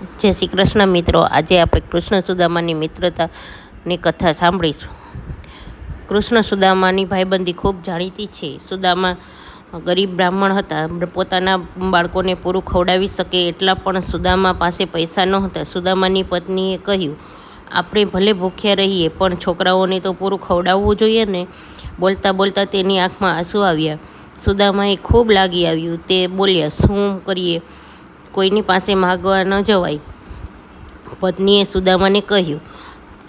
જય શ્રી કૃષ્ણ મિત્રો. આજે આપણે કૃષ્ણ સુદામાની મિત્રતાની કથા સાંભળીશું. કૃષ્ણ સુદામાની ભાઈબંધી ખૂબ જાણીતી છે. સુદામા ગરીબ બ્રાહ્મણ હતા. પોતાના બાળકોને પૂરું ખવડાવી શકે એટલા પણ સુદામા પાસે પૈસા નહોતા. સુદામાની પત્નીએ કહ્યું, આપણે ભલે ભૂખ્યા રહીએ, પણ છોકરાઓને તો પૂરું ખવડાવવું જોઈએ ને. બોલતા બોલતા તેની આંખમાં આંસુ આવ્યા. સુદામાએ ખૂબ લાગી આવ્યું. તે બોલ્યા, શું કરીએ? કોઈની પાસે માગવા ન જવાય. પત્નીએ સુદામાને કહ્યું,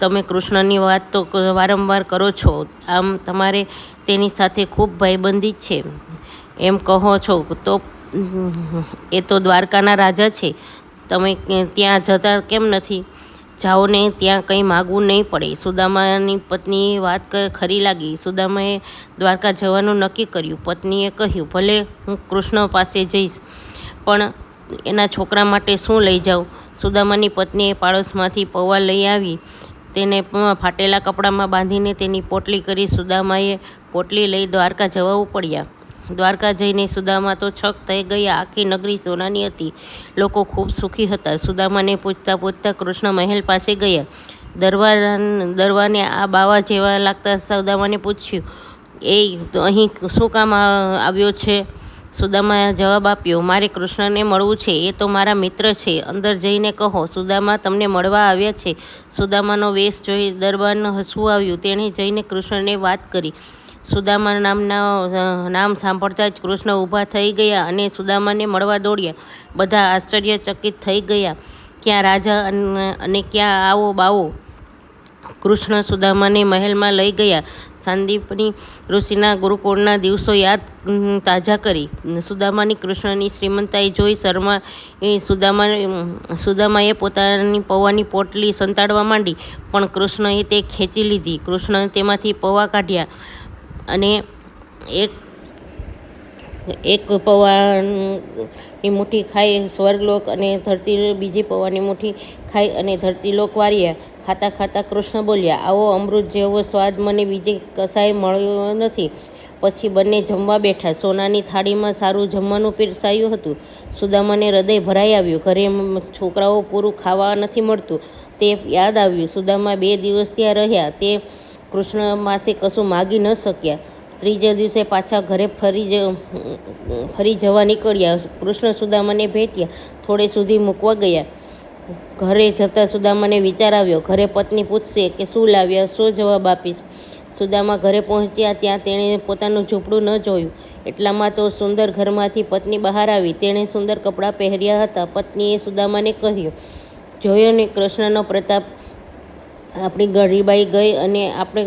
તમે કૃષ્ણની વાત તો વારંવાર કરો છો. આમ તમારે તેની સાથે ખૂબ ભાઈબંધી છે. એમ કહો છો તો, એ તો દ્વારકાના રાજા છે. તમે ત્યાં જતા કેમ નથી? જાઓ ને ત્યાં કંઈ માગવું નહીં પડે. સુદામાની પત્નીએ વાત ખરી લાગી. સુદામાએ દ્વારકા જવાનું નક્કી કર્યું. પત્નીએ કહ્યું, ભલે હું કૃષ્ણ પાસે જઈશ, પણ એના છોકરા માટે શું લઈ જાઉં સુદામાની પત્નીએ પાડોશમાંથી પૌવા લઈ આવી. તેને ફાટેલા કપડામાં બાંધીને તેની પોટલી કરી સુદામાએ પોટલી લઈ દ્વારકા જવા ઉપડ્યા. દ્વારકા જઈને સુદામા તો છક થઈ ગયા. આખી નગરી સોનાની હતી. લોકો ખૂબ સુખી હતા. સુદામાને પૂછતા પૂછતા કૃષ્ણ મહેલ પાસે ગયા. દરવાજા દરવાને આ બાવા જેવા લાગતા સુદામાને પૂછ્યું, એ અહીં શું કામ આવ્યો છે? સુદામાએ જવાબ આપ્યો, મારે કૃષ્ણને મળવું છે, એ તો મારા મિત્ર છે. અંદર જઈને કહો, સુદામા તમને મળવા આવ્યા છે. સુદામાનો વેશ જોઈ દરબારને હસવું આવ્યું, તેણે જઈને કૃષ્ણને વાત કરી. સુદામા નામના નામ સાંભળતા જ કૃષ્ણ ઊભા થઈ ગયા અને સુદામાને મળવા દોડ્યા. બધા આશ્ચર્યચકિત થઈ ગયા. ક્યાં રાજા અને ક્યાં આવો બાવો? કૃષ્ણ સુદામાને મહેલમાં લઈ ગયા. સાંદીપની ઋષિના ગુરુકુળના દિવસો યાદ તાજા કરી. સુદામાની કૃષ્ણની શ્રીમંતાઈ જોઈ શર્મા એ સુદામા સુદામાએ પોતાની પૌવાની પોટલી સંતાડવા માંડી, પણ કૃષ્ણએ તે ખેંચી લીધી. કૃષ્ણએ તેમાંથી પૌવા કાઢ્યા અને એક એક પૌવાની મુઠ્ઠી ખાઈ સ્વર્ગલોક અને ધરતી બીજી પૌવાની મુઠ્ઠી ખાઈ અને ધરતીલોક વાર્યા. ખાતા ખાતા કૃષ્ણ બોલ્યા, આવો અમૃત જેવો સ્વાદ મને બીજે કશાય મળ્યો નથી. પછી બંને જમવા બેઠા. સોનાની થાળીમાં સારું જમવાનું પીરસાયું હતું. સુદામાને હૃદય ભરાઈ આવ્યું. ઘરે છોકરાઓ પૂરું ખાવા નથી મળતું. તે યાદ આવ્યું. સુદામા બે દિવસ ત્યાં રહ્યા. તે કૃષ્ણ માસે કશું માગી ન શક્યા. ત્રીજા દિવસે પાછા ઘરે ફરી જ ફરી જવા નીકળ્યા. કૃષ્ણ સુદામાને ભેટ્યા. થોડે સુધી મૂકવા ગયા. ઘરે જતાં સુદામાને વિચાર આવ્યો, ઘરે પત્ની પૂછશે કે શું લાવ્યા, શું જવાબ આપીશ? સુદામા ઘરે પહોંચ્યા ત્યાં તેણે પોતાનું ઝૂંપડું ન જોયું. એટલામાં તો સુંદર ઘરમાંથી પત્ની બહાર આવી. તેણે સુંદર કપડાં પહેર્યા હતા. પત્નીએ સુદામાને કહ્યું, જોયો ને કૃષ્ણનો પ્રતાપ. આપણી ગરીબાઈ ગઈ અને આપણે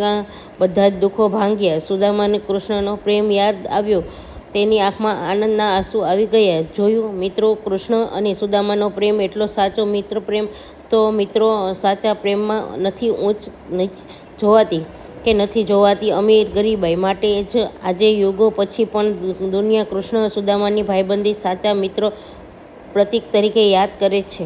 બધા જ દુઃખો ભાંગ્યા. સુદામાને કૃષ્ણનો પ્રેમ યાદ આવ્યો. તેની આંખમાં આનંદના આંસુ આવી ગયા. જોયું, મિત્રો, કૃષ્ણ અને સુદામાનો પ્રેમ એટલો સાચો મિત્ર પ્રેમ તો મિત્રો, સાચા પ્રેમમાં નથી ઊંચ નીચ જોવાતી કે નથી જોવાતી. અમીર ગરીબાઈ માટે જ આજે યુગો પછી પણ દુનિયા કૃષ્ણ સુદામાની ભાઈબંધી સાચા મિત્રો પ્રતીક તરીકે યાદ કરે છે.